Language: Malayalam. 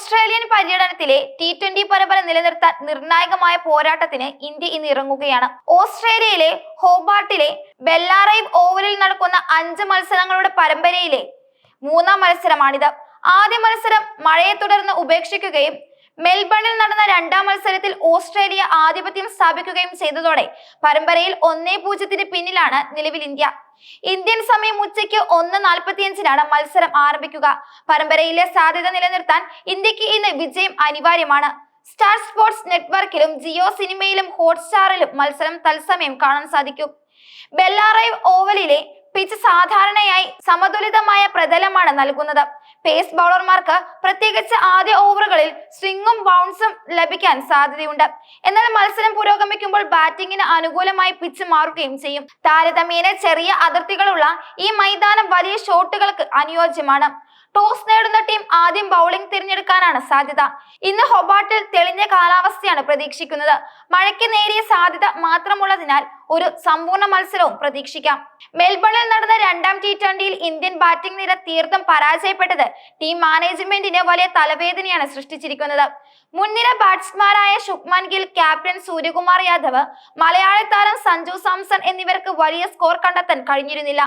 ഓസ്ട്രേലിയൻ പര്യടനത്തിലെ ടി ട്വന്റി പരമ്പര നിലനിർത്താൻ നിർണായകമായ പോരാട്ടത്തിന് ഇന്ത്യ ഇന്ന് ഇറങ്ങുകയാണ്. ഓസ്ട്രേലിയയിലെ ഹോബാർട്ടിലെ ബെല്ലാറൈവ് ഓവലിൽ നടക്കുന്ന അഞ്ച് മത്സരങ്ങളുടെ പരമ്പരയിലെ മൂന്നാം മത്സരമാണിത്. ആദ്യ മത്സരം മഴയെ തുടർന്ന് ഉപേക്ഷിക്കുകയും മെൽബണിൽ നടന്ന രണ്ടാം മത്സരത്തിൽ ഓസ്ട്രേലിയ ആധിപത്യം സ്ഥാപിക്കുകയും ചെയ്തതോടെ പരമ്പരയിൽ ഒന്നേ പൂജ്യത്തിന് പിന്നിലാണ് നിലവിൽ ഇന്ത്യ. ഇന്ത്യൻ സമയം ഉച്ചയ്ക്ക് ഒന്ന് നാൽപ്പത്തിയഞ്ചിനാണ് മത്സരം ആരംഭിക്കുക. പരമ്പരയിലെ സാധ്യത നിലനിർത്താൻ ഇന്ത്യയ്ക്ക് ഇന്ന് വിജയം അനിവാര്യമാണ്. സ്റ്റാർ സ്പോർട്സ് നെറ്റ്വർക്കിലും ജിയോ സിനിമയിലും ഹോട്ട്സ്റ്റാറിലും മത്സരം തത്സമയം കാണാൻ സാധിക്കും. ബെല്ലാറൈവ് ഓവലിലെ പിച്ച് സാധാരണയായി സമതുലിതമായ പ്രതലമാണ് നൽകുന്നത്. പേസ് ബൗളർമാർക്ക് പ്രത്യേകിച്ച് ആദ്യ ഓവറുകളിൽ സ്വിംഗും ബൗൺസും ലഭിക്കാൻ സാധ്യതയുണ്ട്. എന്നാൽ മത്സരം പുരോഗമിക്കുമ്പോൾ ബാറ്റിംഗിന് അനുകൂലമായി പിച്ച് മാറുകയും ചെയ്യും. താരതമ്യേന ചെറിയ അതിർത്തികളുള്ള ഈ മൈതാനം വലിയ ഷോട്ടുകൾക്ക് അനുയോജ്യമാണ്. ടോസ് നേടുന്ന ടീം ആദ്യം ബൗളിംഗ് തിരഞ്ഞെടുക്കാനാണ് സാധ്യത. ഇന്ന് ഹൊബാട്ടിൽ തെളിഞ്ഞ കാലാവസ്ഥയാണ് പ്രതീക്ഷിക്കുന്നത്. മഴയ്ക്ക് നേരിയ സാധ്യത മാത്രമുള്ളതിനാൽ ഒരു സമ്പൂർണ മത്സരവും പ്രതീക്ഷിക്കാം. മെൽബണിൽ നടന്ന രണ്ടാം ടി ട്വന്റിയിൽ ഇന്ത്യൻ ബാറ്റിംഗ് നിര തീർത്തും പരാജയപ്പെട്ടത് ടീം മാനേജ്മെന്റിന് വലിയ തലവേദനയാണ് സൃഷ്ടിച്ചിരിക്കുന്നത്. മുൻനിര ബാറ്റ്സ്മാരായ ശുഭ്മാൻ ഗിൽ ക്യാപ്റ്റൻ സൂര്യകുമാർ യാദവ് മലയാളി താരം സഞ്ജു സാംസൺ എന്നിവർക്ക് വലിയ സ്കോർ കണ്ടെത്താൻ കഴിഞ്ഞിരുന്നില്ല.